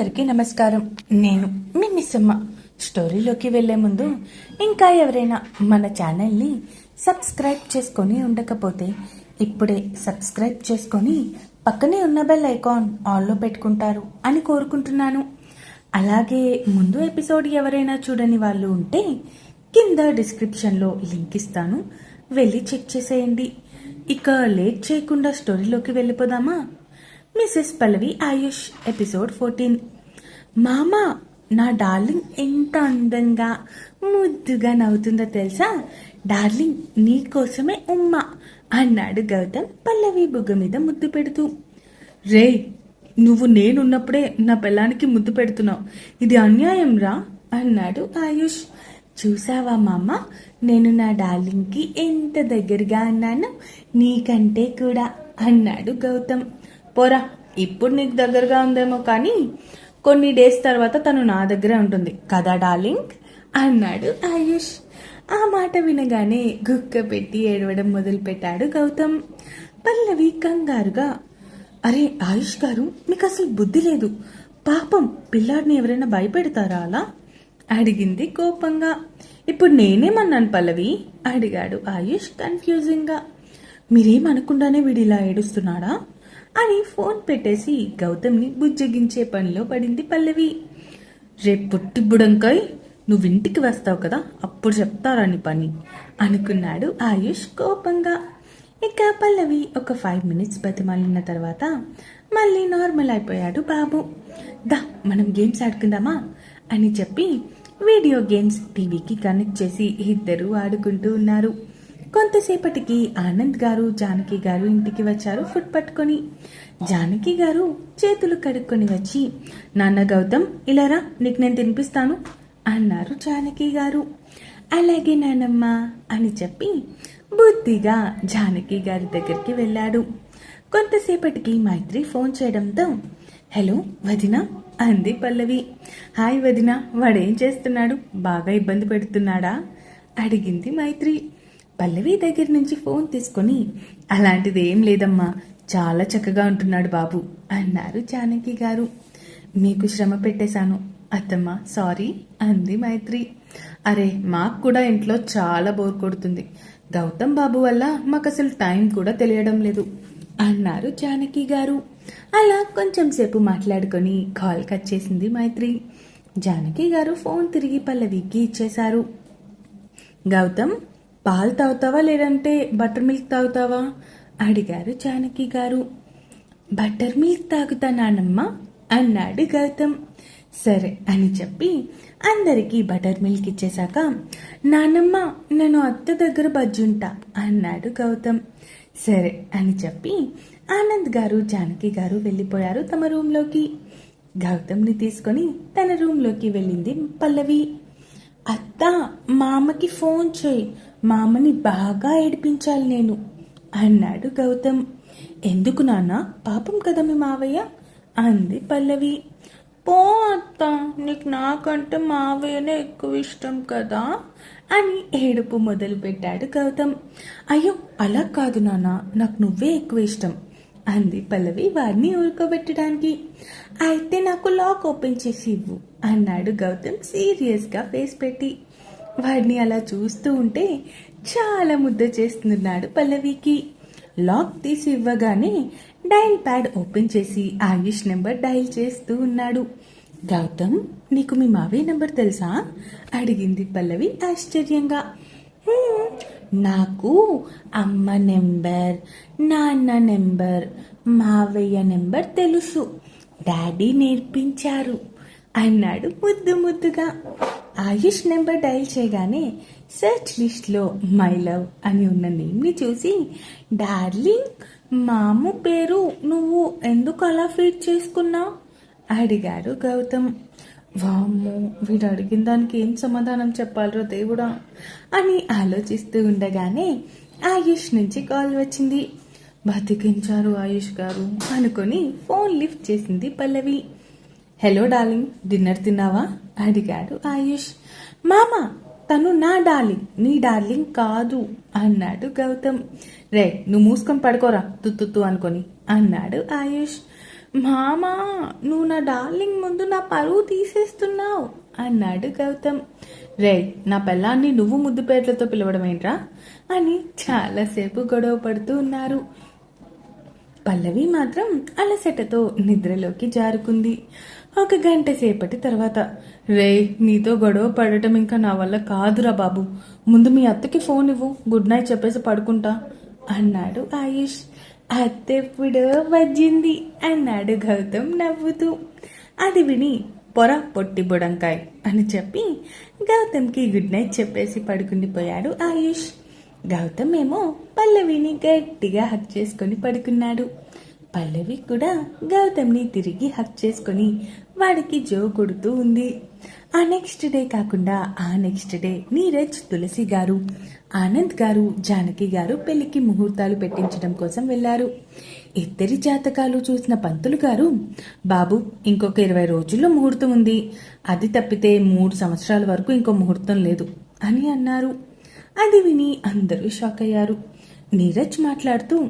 అందరికీ నమస్కారం. నేను మీ మిస్సమ్మ. స్టోరీలోకి వెళ్ళే ముందు ఇంకా ఎవరైనా మన ఛానల్ని సబ్స్క్రైబ్ చేసుకొని ఉండకపోతే ఇప్పుడే సబ్స్క్రైబ్ చేసుకొని పక్కనే ఉన్న బెల్ ఐకాన్ ఆన్లో పెట్టుకుంటారు అని కోరుకుంటున్నాను. అలాగే ముందు ఎపిసోడ్ ఎవరైనా చూడని వాళ్ళు ఉంటే కింద డిస్క్రిప్షన్లో లింక్ ఇస్తాను. వెళ్ళి చెక్ చేసేయండి. ఇక లేట్ చేయకుండా స్టోరీలోకి వెళ్ళిపోదామా? Mrs Pallavi Ayush episode fourteen. మామా నా డార్లింగ్ ఎంత అందంగా ముద్దుగా నవ్వుతుందో తెలుసా? డార్లింగ్ నీ కోసమే ఉమ్మా అన్నాడు గౌతమ్ పల్లవి బుగ్గ మీద ముద్దు పెడుతూ. రే నువ్వు నేనున్నప్పుడే నా పిల్లానికి ముద్దు పెడుతున్నావు. ఇది అన్యాయం రా అన్నాడు ఆయుష్. చూసావా మామ నేను నా డార్లింగ్కి ఎంత దగ్గరగా అన్నాను? నీకంటే కూడా అన్నాడు గౌతమ్. పోరా ఇప్పుడు నీకు దగ్గరగా ఉందేమో కానీ కొన్ని డేస్ తర్వాత తను నా దగ్గరే ఉంటుంది. కదా డార్లింగ్? అన్నాడు ఆయుష్. ఆ మాట వినగానే గుక్క పెట్టి ఏడవడం మొదలుపెట్టాడు గౌతమ్. పల్లవి కంగారుగా అరే ఆయుష్ గారు మీకు అసలు బుద్ధి లేదు. పాపం పిల్లాడిని ఎవరైనా భయపెడతారా అలా? అడిగింది కోపంగా. ఇప్పుడు నేనేమన్నాను పల్లవి? అడిగాడు ఆయుష్ కన్ఫ్యూజింగ్గా మీరేమనకుండానే వీడు వీడిలా ఏడుస్తున్నాడా? అని ఫోన్ పెట్టేసి గౌతమ్ని బుజ్జగించే పనిలో పడింది పల్లవి. రేపు పుట్టి బుడంకాయ్ నువ్వు ఇంటికి వస్తావు కదా అప్పుడు చెప్తారా నీ పని? అనుకున్నాడు ఆయుష్ కోపంగా. ఇక పల్లవి ఒక ఫైవ్ మినిట్స్ బతిమాలిన తర్వాత మళ్ళీ నార్మల్ అయిపోయాడు బాబు. దా మనం గేమ్స్ ఆడుకుందామా? అని చెప్పి వీడియో గేమ్స్ టీవీకి కనెక్ట్ చేసి ఇద్దరు ఆడుకుంటూ ఉన్నారు. కొంతసేపటికి ఆనంద్ గారు జానకి గారు ఇంటికి వచ్చారు ఫుడ్ పట్టుకొని. జానకి గారు చేతులు కడుక్కొని వచ్చి నాన్న గౌతమ్ ఇలారా నీకు నేను తినిపిస్తాను అన్నారు జానకి గారు. అలాగే నానమ్మ అని చెప్పి బుద్ధిగా జానకి గారి దగ్గరికి వెళ్ళాడు. కొంతసేపటికి మైత్రి ఫోన్ చేయడంతో హలో వదిన అంది పల్లవి. హాయ్ వదిన వాడేం చేస్తున్నాడు? బాగా ఇబ్బంది పెడుతున్నాడా? అడిగింది మైత్రి. పల్లవి దగ్గర నుంచి ఫోన్ తీసుకొని అలాంటిది ఏం లేదమ్మా చాలా చక్కగా ఉంటున్నాడు బాబు అన్నారు జానకి గారు. మీకు శ్రమ పెట్టేశాను అత్తమ్మ సారీ అంది మైత్రి. అరే మాకు కూడా ఇంట్లో చాలా బోర్ కొడుతుంది. గౌతమ్ బాబు వల్ల మాకు అసలు టైం కూడా తెలియడం లేదు అన్నారు జానకి గారు. అలా కొంచెం సేపు మాట్లాడుకొని కాల్ కట్ చేసింది మైత్రి. జానకి గారు ఫోన్ తిరిగి పల్లవికి ఇచ్చేశారు. గౌతమ్ పాలు తాగుతావా లేదంటే బటర్ మిల్క్ తాగుతావా? అడిగారు జానకి గారు. బటర్ మిల్క్ తాగుతానానమ్మా అన్నాడు గౌతమ్. సరే అని చెప్పి అందరికీ బటర్ మిల్క్ ఇచ్చేశాక నానమ్మ నేను అత్త దగ్గర బజ్జుంటా అన్నాడు గౌతమ్. సరే అని చెప్పి ఆనంద్ గారు జానకి గారు వెళ్ళిపోయారు తమ రూమ్లోకి. గౌతమ్ని తీసుకొని తన రూమ్లోకి వెళ్ళింది పల్లవి. అత్త మామకి ఫోన్ చేయి. మామని బాగా ఏడిపించాలి నేను. అన్నాడు గౌతమ్. ఎందుకు నాన్న? పాపం కదా మీ మావయ్య? అంది పల్లవి. పో అత్త నీకు నాకంటే మావయ్యనే ఎక్కువ ఇష్టం కదా? అని ఏడుపు మొదలు పెట్టాడు గౌతమ్. అయ్యో అలా కాదు నాన్న. నాకు నువ్వే ఎక్కువ ఇష్టం. అంది పల్లవి. వాడిని ఊరుకోబెట్టడానికి. అయితే నాకు లాక్ ఓపెన్ చేసి ఇవ్వు అన్నాడు గౌతమ్ సీరియస్గా ఫేస్ పెట్టి. వాడిని అలా చూస్తూ ఉంటే చాలా ముద్ద చేస్తున్నాడు పల్లవికి. లాక్ తీసి ఇవ్వగానే డైల్ ప్యాడ్ ఓపెన్ చేసి ఆయుష్ నెంబర్ డైల్ చేస్తూ ఉన్నాడు. గౌతమ్ నీకు మీ మావే నెంబర్ తెలుసా? అడిగింది పల్లవి ఆశ్చర్యంగా. నాకు అమ్మ నెంబర్ నాన్న నెంబర్ మావయ్య నెంబర్ తెలుసు. డాడీ నేర్పించారు. అన్నాడు ముద్దు ముద్దుగా. ఆయుష్ నెంబర్ డైల్ చేయగానే సెర్చ్ లిస్ట్లో మై లవ్ అని ఉన్న నేమ్ని చూసి డార్లింగ్ మాము పేరు నువ్వు ఎందుకు అలా ఫీడ్ చేసుకున్నావు? అడిగాడు గౌతమ్. వామ్మో వీడు అడిగిన దానికి ఏం సమాధానం చెప్పాలరో దేవుడా అని ఆలోచిస్తూ ఉండగానే ఆయుష్ నుంచి కాల్ వచ్చింది. బతికించారు ఆయుష్ గారు అనుకొని ఫోన్ లిఫ్ట్ చేసింది పల్లవి. హలో డార్లింగ్ డిన్నర్ తిన్నావా? అడిగాడు ఆయుష్. మామ తను నా డార్లింగ్ నీ డార్లింగ్ కాదు అన్నాడు గౌతమ్. రే నువ్వు మూసుకొని పడుకోరా తుత్తుత్తు అనుకొని అన్నాడు ఆయుష్. మామా నువ్వు నా డార్లింగ్ ముందు నా పరువు తీసేస్తున్నావు అన్నాడు గౌతమ్. రే నా పిల్లాన్ని నువ్వు ముద్దు పేర్లతో పిలవడం ఏంట్రా? అని చాలాసేపు గొడవ పడుతూ ఉన్నారు. పల్లవి మాత్రం అలసటతో నిద్రలోకి జారుకుంది. ఒక గంట సేపటి తర్వాత రే నీతో గొడవ పడటం ఇంకా నా వల్ల కాదురా బాబు. ముందు మీ అత్తకి ఫోన్ ఇవ్వు గుడ్ నైట్ చెప్పేసి పడుకుంటా అన్నాడు ఆయుష్. అత్తెప్పుడో వజ్జింది అన్నాడు గౌతమ్ నవ్వుతూ. అది విని పొర పొట్టి బుడంకాయ్ అని చెప్పి గౌతమ్కి గుడ్ నైట్ చెప్పేసి పడుకుండిపోయాడు ఆయుష్. గౌతమ్ ఏమో పల్లవిని గట్టిగా హక్ చేసుకొని పడుకున్నాడు. పల్లవి కూడా గౌతమ్ని తిరిగి హక్ చేసుకొని వాడికి జో కొడుతూ ఉంది. ఆ నెక్స్ట్ డే కాకుండా ఆ నెక్స్ట్ డే నీరజ్ తులసి గారు ఆనంద్ గారు జానకి గారు పెళ్ళికి ముహూర్తాలు పెట్టించడం కోసం వెళ్ళారు ఇద్దరి జాతకాలు చూసిన పంతులు గారు బాబు ఇంకొక ఇరవై రోజుల్లో ముహూర్తం ఉంది. అది తప్పితే మూడు సంవత్సరాల వరకు ఇంకో ముహూర్తం లేదు అని అన్నారు. అది విని అందరూ షాక్ అయ్యారు. నీరజ్ మాట్లాడుతూ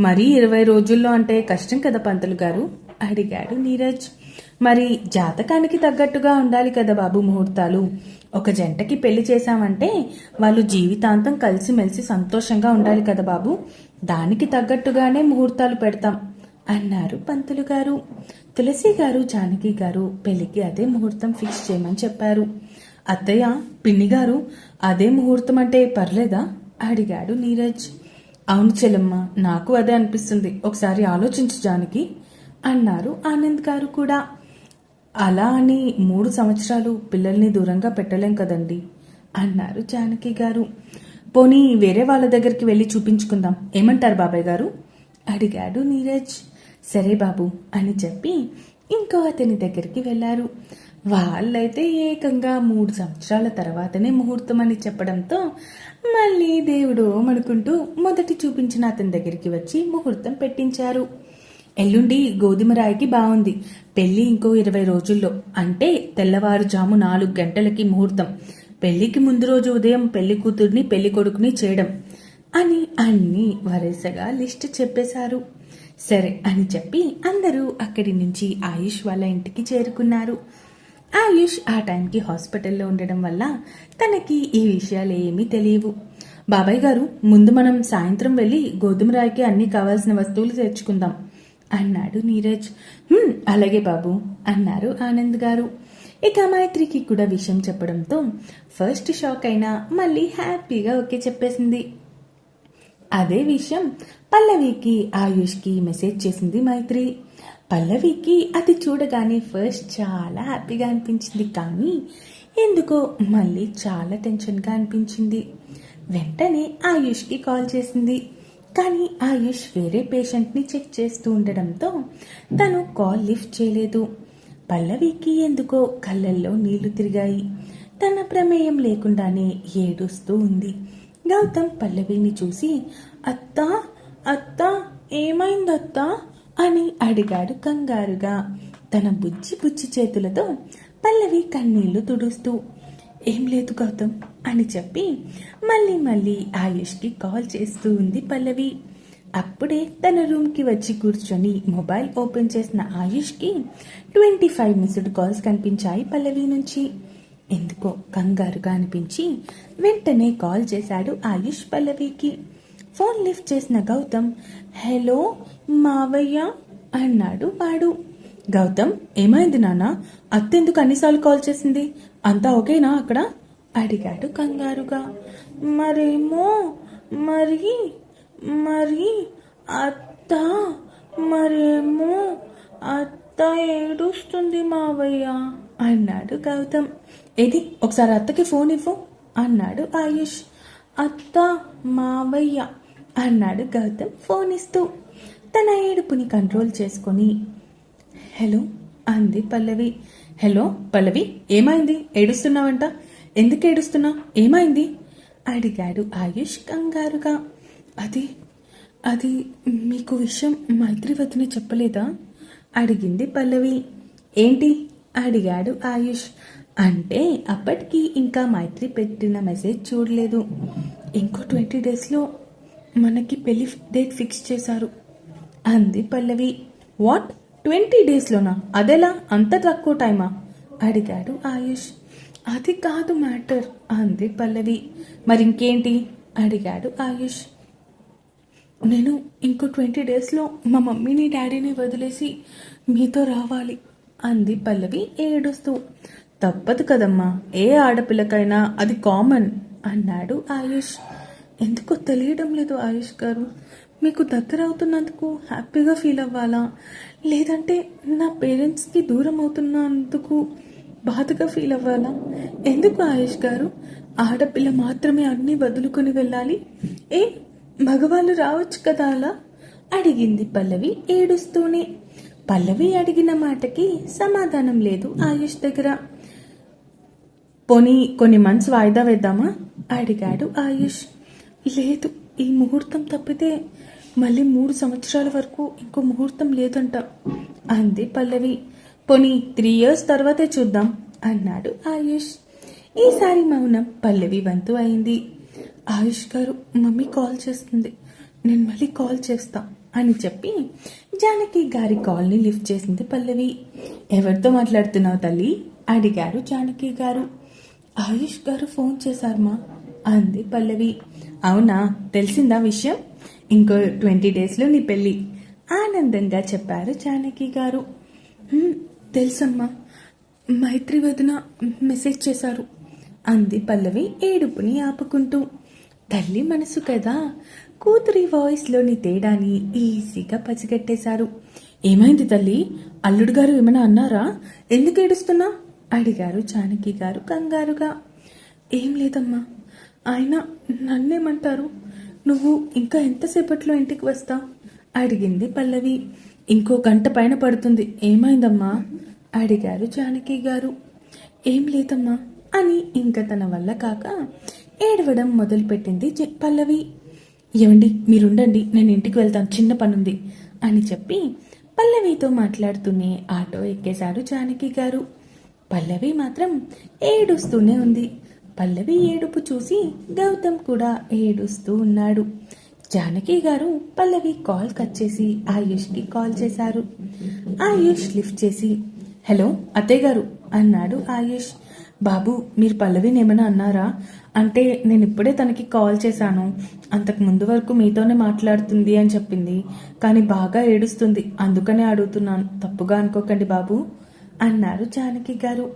మరీ ఇరవై రోజుల్లో అంటే కష్టం కదా పంతులు గారు అడిగాడు నీరజ్. మరి జాతకానికి తగ్గట్టుగా ఉండాలి కదా బాబు ముహూర్తాలు. ఒక జంటకి పెళ్ళి చేశామంటే వాళ్ళు జీవితాంతం కలిసిమెలిసి సంతోషంగా ఉండాలి కదా బాబు. దానికి తగ్గట్టుగానే ముహూర్తాలు పెడతాం అన్నారు పంతులు గారు. తులసి గారు జానకి గారు పెళ్ళికి అదే ముహూర్తం ఫిక్స్ చేయమని చెప్పారు. అత్తయ్య పిన్ని గారు అదే ముహూర్తం అంటే పర్లేదా? అడిగాడు నీరజ్. అవును చెల్లమ్మ నాకు అదే అనిపిస్తుంది. ఒకసారి ఆలోచించు జానకి అన్నారు ఆనంద్ గారు కూడా. అలా అని మూడు సంవత్సరాలు పిల్లల్ని దూరంగా పెట్టలేం కదండి అన్నారు జానకి గారు. పోనీ వేరే వాళ్ళ దగ్గరికి వెళ్ళి చూపించుకుందాం ఏమంటారు బాబాయ్ గారు? అడిగాడు నీరజ్. సరే బాబు అని చెప్పి ఇంకో అతని దగ్గరికి వెళ్ళారు. వాళ్ళైతే ఏకంగా మూడు సంవత్సరాల తర్వాతనే ముహూర్తం అని చెప్పడంతో మళ్ళీ దేవుడు అనుకుంటూ మొదటి చూపించిన అతని దగ్గరికి వచ్చి ముహూర్తం పెట్టించారు. ఎల్లుండి గోధుమ రాయికి బాగుంది పెళ్ళి ఇంకో ఇరవై రోజుల్లో. అంటే తెల్లవారుజాము నాలుగు గంటలకి ముహూర్తం. పెళ్ళికి ముందు రోజు ఉదయం పెళ్ళి కూతుర్ని పెళ్ళి కొడుకుని చేయడం అని అన్ని వరుసగా లిస్ట్ చెప్పేశారు. సరే అని చెప్పి అందరూ అక్కడి నుంచి ఆయుష్ వాళ్ళ ఇంటికి చేరుకున్నారు. ఆయుష్ ఆ టైంకి హాస్పిటల్లో ఉండడం వల్ల తనకి ఈ విషయాలు ఏమీ తెలియవు. బాబాయ్ గారు ముందు మనం సాయంత్రం వెళ్ళి గోధుమ రాయికి అన్ని కావాల్సిన వస్తువులు తెచ్చుకుందాం. అన్నాడు నీరజ్. అలాగే బాబు అన్నారు ఆనంద్ గారు. ఇక మైత్రికి కూడా విషయం చెప్పడంతో ఫస్ట్ షాక్ అయినా మళ్ళీ హ్యాపీగా ఓకే చెప్పేసింది. అదే విషయం పల్లవికి ఆయుష్కి మెసేజ్ చేసింది మైత్రి. పల్లవికి అది చూడగానే ఫస్ట్ చాలా హ్యాపీగా అనిపించింది కానీ ఎందుకో మళ్ళీ చాలా టెన్షన్గా అనిపించింది. వెంటనే ఆయుష్కి కాల్ చేసింది. కానీ ఆయుష్ వేరే పేషెంట్ని చెక్ చేస్తూ ఉండడంతో తను కాల్ లిఫ్ట్ చేయలేదు. పల్లవికి ఎందుకో కళ్ళల్లో నీళ్ళు తిరిగాయి. తన ప్రమేయం లేకుండానే ఏడుస్తూ ఉంది. గౌతమ్ పల్లవిని చూసి అత్తా అత్తా ఏమైందత్తా? అని అడిగాడు కంగారుగా. తన బుజ్జి బుజ్జి చేతులతో పల్లవి కన్నీళ్ళు తుడుస్తూ ఏం లేదు గౌతమ్ అని చెప్పి మళ్ళీ మళ్ళీ ఆయుష్కి కాల్ చేస్తూ ఉంది పల్లవి. అప్పుడే తన రూమ్కి వచ్చి కూర్చొని మొబైల్ ఓపెన్ చేసిన ఆయుష్కి ట్వంటీ ఫైవ్ మిస్డ్ కాల్స్ కనిపించాయి పల్లవి నుంచి. ఎందుకో కంగారుగా అనిపించి వెంటనే కాల్ చేశాడు ఆయుష్ పల్లవికి. ఫోన్ లిఫ్ట్ చేసిన గౌతమ్ హలో మావయ్య అన్నాడు వాడు. గౌతమ్ ఏమైంది నాన్న? అత్తెందుకు అన్నిసార్లు కాల్ చేసింది? అంతా ఓకేనా అక్కడ? అడిగాడు కంగారుగా. మరేమో? మరి? మరి? అత్త? మరేమో? అత్త ఏడుస్తుంది మావయ్య. అన్నాడు గౌతమ్. ఏది? ఒకసారి అత్తకి ఫోన్ ఇవ్వు అన్నాడు ఆయుష్. అత్త మావయ్య అన్నాడు గౌతమ్ ఫోన్ ఇస్తూ. తన ఏడుపుని కంట్రోల్ చేసుకొని హలో అంది పల్లవి. హలో పల్లవి ఏమైంది? ఏడుస్తున్నావంట? ఎందుకు ఏడుస్తున్నావు ఏమైంది? అడిగాడు ఆయుష్ కంగారుగా. అది అది మీకు విషయం మైత్రి వదిన చెప్పలేదా? అడిగింది పల్లవి. ఏంటి? అడిగాడు ఆయుష్. అంటే అప్పటికి ఇంకా మైత్రి పెట్టిన మెసేజ్ చూడలేదు. ఇంకో ట్వంటీ డేస్లో మనకి పెళ్ళి డేట్ ఫిక్స్ చేశారు అంది పల్లవి. వాట్? ట్వంటీ డేస్లోనా? అదెలా? అంత తక్కువ టైమా? అడిగాడు ఆయుష్. అది కాదు మ్యాటర్ అంది పల్లవి. మరి ఇంకేంటి అడిగాడు ఆయుష్. నేను ఇంకో ట్వంటీ డేస్లో మా మమ్మీని డాడీని వదిలేసి మీతో రావాలి అంది పల్లవి ఏడుస్తూ. తప్పదు కదమ్మా ఏ ఆడపిల్లకైనా అది కామన్ అన్నాడు ఆయుష్. ఎందుకో తెలియడం లేదు ఆయుష్ గారు. మీకు దగ్గర అవుతున్నందుకు హ్యాపీగా ఫీల్ అవ్వాలా? లేదంటే నా పేరెంట్స్కి దూరం అవుతున్నందుకు బాధగా ఫీల్ అవ్వాలా ఎందుకు ఆయుష్ గారు? ఆడపిల్ల మాత్రమే అన్నీ వదులుకొని వెళ్ళాలి? ఏ మగవాళ్ళు రావచ్చు కదా అలా? అడిగింది పల్లవి ఏడుస్తూనే. పల్లవి అడిగిన మాటకి సమాధానం లేదు ఆయుష్ దగ్గర. పోనీ కొన్ని మంత్స్ వాయిదా వేద్దామా? అడిగాడు ఆయుష్. లేదు ఈ ముహూర్తం తప్పితే మళ్ళీ మూడు సంవత్సరాల వరకు ఇంకో ముహూర్తం లేదంట అంది పల్లవి. పోనీ త్రీ ఇయర్స్ తర్వాతే చూద్దాం అన్నాడు ఆయుష్. ఈసారి మౌనం పల్లవి వంతు అయింది. ఆయుష్ గారు మమ్మీ కాల్ చేస్తుంది. నేను మళ్ళీ కాల్ చేస్తా అని చెప్పి జానకి గారి కాల్ని లిఫ్ట్ చేసింది పల్లవి. ఎవరితో మాట్లాడుతున్నావు తల్లి? అడిగారు జానకి గారు. ఆయుష్ గారు ఫోన్ చేశారమ్మా అంది పల్లవి. అవునా? తెలిసిందా విషయం? ఇంకో ట్వంటీ డేస్లో నీ పెళ్ళి ఆనందంగా చెప్పారు జానకి గారు. తెలుసమ్మా మైత్రి వదిన మెసేజ్ చేశారు. అంది పల్లవి ఏడుపుని ఆపుకుంటూ. తల్లి మనసు కదా కూతురి వాయిస్లోని తేడాని ఈజీగా పసిగట్టేశారు. ఏమైంది తల్లి అల్లుడు గారు ఏమైనా అన్నారా? ఎందుకు ఏడుస్తున్నా? అడిగారు జానకి గారు కంగారుగా. ఏం లేదమ్మా ఆయన నన్నేమంటారు? నువ్వు ఇంకా ఎంతసేపట్లో ఇంటికి వస్తావు? అడిగింది పల్లవి. ఇంకో గంట పైన పడుతుంది. ఏమైందమ్మా? అడిగారు జానకి గారు. ఏం లేదమ్మా అని ఇంకా తన వల్ల కాక ఏడవడం మొదలుపెట్టింది పల్లవి. ఏమండి మీరుండండి నేను ఇంటికి వెళ్తాను చిన్న పనుంది అని చెప్పి పల్లవితో మాట్లాడుతూనే ఆటో ఎక్కేశారు జానకి గారు. పల్లవి మాత్రం ఏడుస్తూనే ఉంది. పల్లవి ఏడుపు చూసి గౌతమ్ కూడా ఏడుస్తూ ఉన్నాడు. జానకి గారు పల్లవి కాల్ కట్ చేసి ఆయుష్కి కాల్ చేశారు. ఆయుష్ లిఫ్ట్ చేసి హలో అత్తయ్య గారు అన్నాడు ఆయుష్. బాబు మీరు పల్లవిని ఏమైనా అన్నారా? అంటే నేను ఇప్పుడే తనకి కాల్ చేశాను. అంతకు ముందు వరకు మీతోనే మాట్లాడుతుంది అని చెప్పింది. కానీ బాగా ఏడుస్తుంది. అందుకనే అడుగుతున్నాను. తప్పుగా అనుకోకండి బాబు అన్నారు జానకి గారు.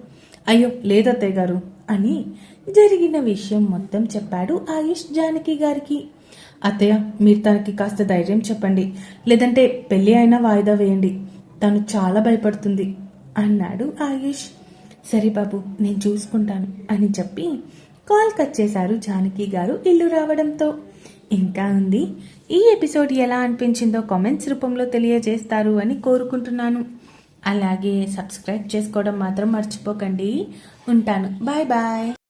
అయ్యో లేదత్తయ్య గారు అని జరిగిన విషయం మొత్తం చెప్పాడు ఆయుష్ జానకి గారికి. అత్తయ్య మీరు తనకి కాస్త ధైర్యం చెప్పండి. లేదంటే పెళ్ళి అయినా వాయిదా వేయండి. తను చాలా భయపడుతుంది. అన్నాడు ఆయుష్. సరే బాబు నేను చూసుకుంటాను అని చెప్పి కాల్ కట్ చేశారు జానకి గారు ఇల్లు రావడంతో. ఇంకా ఉంది. ఈ ఎపిసోడ్ ఎలా అనిపించిందో కామెంట్స్ రూపంలో తెలియజేస్తారు అని కోరుకుంటున్నాను. అలాగే సబ్స్క్రైబ్ చేసుకోవడం మాత్రం మర్చిపోకండి. ఉంటాను. Bye bye.